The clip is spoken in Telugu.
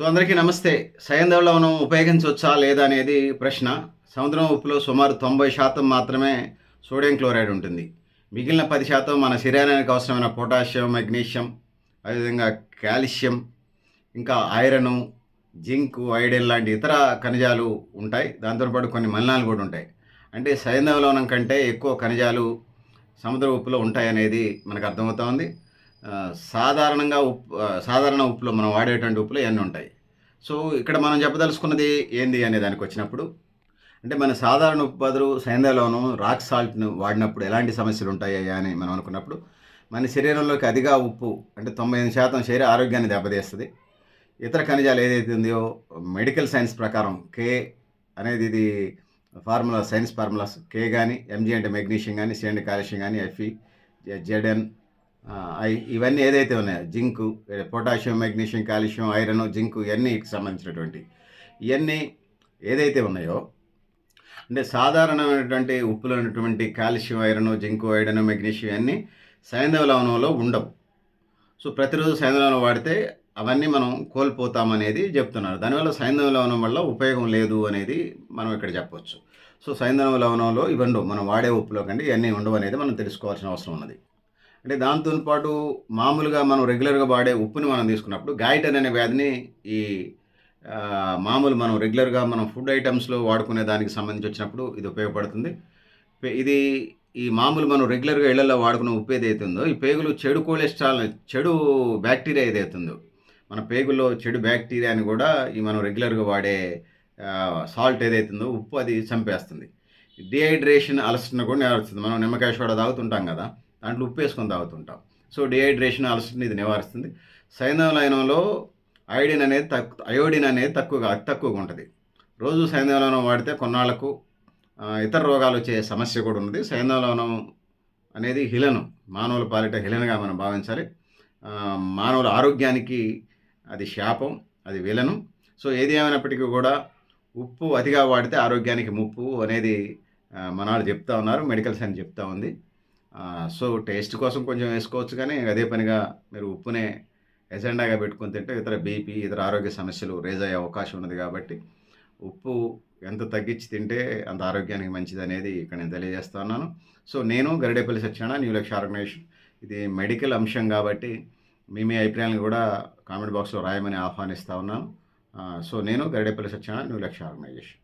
సో అందరికీ నమస్తే. సైంధవ మనం ఉపయోగించవచ్చా లేదా అనేది ప్రశ్న. సముద్రం ఉప్పులో సుమారు తొంభై శాతం మాత్రమే సోడియం క్లోరైడ్ ఉంటుంది. మిగిలిన పది శాతం మన శరీరానికి అవసరమైన పొటాషియం మెగ్నీషియం అదేవిధంగా కాల్షియం ఇంకా ఐరను జింక్ ఐడెన్ లాంటి ఇతర ఖనిజాలు ఉంటాయి. దాంతోపాటు కొన్ని మలినాలు కూడా ఉంటాయి. అంటే సైంధవ లోనం కంటే ఎక్కువ ఖనిజాలు సముద్ర ఉప్పులో ఉంటాయి అనేది మనకు అర్థమవుతా ఉంది. సాధారణంగా ఉప్పు సాధారణ ఉప్పులో మనం వాడేటువంటి ఉప్పులో ఇవన్నీ ఉంటాయి? సో ఇక్కడ మనం చెప్పదలుచుకున్నది ఏంది అనే దానికి వచ్చినప్పుడు అంటే మన సాధారణ ఉప్పు బదులు సైంధవలోను రాక్ సాల్ట్ను వాడినప్పుడు ఎలాంటి సమస్యలు ఉంటాయా అని మనం అనుకున్నప్పుడు మన శరీరంలోకి అదిగా ఉప్పు అంటే తొంభై ఎనిమిది శాతం శరీర ఆరోగ్యాన్ని దెబ్బతీస్తుంది. ఇతర ఖనిజాలు ఏదైతే ఉందో మెడికల్ సైన్స్ ప్రకారం కే అనేది ఇది ఫార్ములా సైన్స్ ఫార్ములాస్ కే కానీ ఎంజీ అంటే మెగ్నీషియం కానీ సి అంటే కాల్షియం కానీ ఎఫ్ఈ జెడ్ఎన్ ఇవన్నీ ఏదైతే ఉన్నాయో zinc potassium magnesium calcium iron zinc ఇవన్నీ సంబంధించినటువంటి ఇవన్నీ ఏదైతే ఉన్నాయో అంటే సాధారణమైనటువంటి ఉప్పులో ఉన్నటువంటి calcium iron zinc iron magnesium ఇవన్నీ సైంధవ లవణంలో ఉండవు. సో ప్రతిరోజు సైంధవ లవణం వాడితే అవన్నీ మనం కోల్పోతామనేది చెప్తున్నారు. దానివల్ల సైంధవ లవణం వల్ల ఉపయోగం లేదు అనేది మనం ఇక్కడ చెప్పవచ్చు సో సైంధవ లవణంలో ఇవ్వండు మనం వాడే ఉప్పులో కంటే ఇవన్నీ ఉండవు అనేది మనం తెలుసుకోవాల్సిన అవసరం ఉన్నది. అంటే దాంతో పాటు మామూలుగా మనం రెగ్యులర్గా వాడే ఉప్పుని మనం తీసుకున్నప్పుడు గాయటన్ అనే వ్యాధిని ఈ మామూలు మనం రెగ్యులర్గా మనం ఫుడ్ ఐటమ్స్లో వాడుకునే దానికి సంబంధించి వచ్చినప్పుడు ఇది ఉపయోగపడుతుంది. ఇది ఈ మామూలు మనం రెగ్యులర్గా ఇళ్ళలో వాడుకునే ఉప్పు ఏదైతే ఉందో ఈ పేగులు చెడు కొలెస్ట్రాల్ చెడు బ్యాక్టీరియా ఏదైతే ఉందో మన పేగుల్లో చెడు బ్యాక్టీరియాని కూడా ఈ మనం రెగ్యులర్గా వాడే సాల్ట్ ఏదైతే ఉందో ఉప్పు అది చంపేస్తుంది. డిహైడ్రేషన్ అలసటను కూడా నివారిస్తుంది. మనం నిమ్మకాయ సోడా తాగుతుంటాం కదా దాంట్లో ఉప్పు వేసుకొని తాగుతుంటాం. సో డిహైడ్రేషన్ అలసటని ఇది నివారిస్తుంది. సైంధవ లయనంలో అనేది తక్కువ అయోడిన్ అనేది తక్కువగా అతి తక్కువగా ఉంటుంది. రోజు సైంధవ వాడితే కొన్నాళ్ళకు ఇతర రోగాలు వచ్చే సమస్య కూడా ఉన్నది. సైంధవ అనేది హిలను మానవుల పాలిట హిలనగా మనం భావించాలి. మానవుల ఆరోగ్యానికి అది శాపం అది విలను. సో ఏది ఏమైనప్పటికీ కూడా ఉప్పు అతిగా వాడితే ఆరోగ్యానికి ముప్పు అనేది మనాళ్ళు చెప్తా ఉన్నారు మెడికల్ సైన్స్ చెప్తా ఉంది. సో టేస్ట్ కోసం కొంచెం వేసుకోవచ్చు కానీ అదే పనిగా మీరు ఉప్పునే ఎజెండాగా పెట్టుకుని తింటే ఇతర బీపీ ఇతర ఆరోగ్య సమస్యలు రేజ్ అయ్యే అవకాశం ఉన్నది కాబట్టి ఉప్పు ఎంత తగ్గించి తింటే అంత ఆరోగ్యానికి మంచిది అనేది ఇక్కడ నేను తెలియజేస్తా ఉన్నాను. సో నేను గరిడేపల్లి సత్యనారాయణ న్యూ లక్ష ఆర్గనైజేషన్. ఇది మెడికల్ అంశం కాబట్టి మీ మీ అభిప్రాయాలను కూడా కామెంట్ బాక్స్లో రాయమని ఆహ్వానిస్తా ఉన్నాను. సో నేను గరిడేపల్లి సత్యనారాయణ న్యూ లక్ష ఆర్గనైజేషన్.